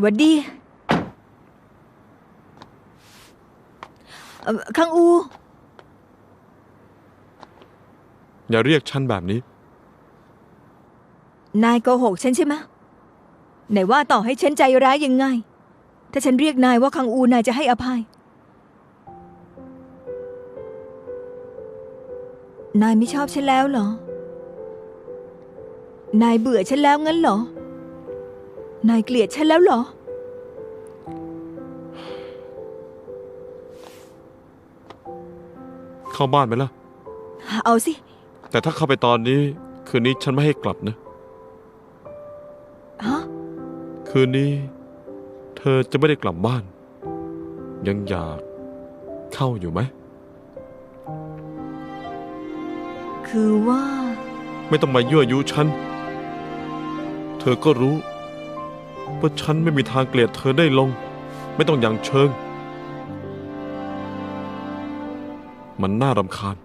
หวัดดีเอ่อคังอู อย่าเรียกฉันแบบนี้ นายโกหกฉันใช่ไหมะไหนว่าต่อให้ฉันใจร้ายยังไง ถ้าฉันเรียกนายว่าคังอูนายจะให้อภัย นายไม่ชอบฉันแล้วเหรอ นายเบื่อฉันแล้วงั้นเหรอ นายเกลียดฉันแล้วเหรอ เข้าบ้านไหมล่ะ เอาสิ แต่ถ้าเข้าไปตอนนี้ คืนนี้ฉันไม่ให้กลับนะ ฮะ คืนนี้ เธอจะไม่ได้กลับบ้าน ยังอยากเข้าอยู่ไหม คือว่า ไม่ต้องมายั่วยุฉัน เธอก็รู้ ว่าฉันไม่มีทางเกลียดเธอได้ลง ไม่ต้องอย่างเชิง มันน่ารำคาญ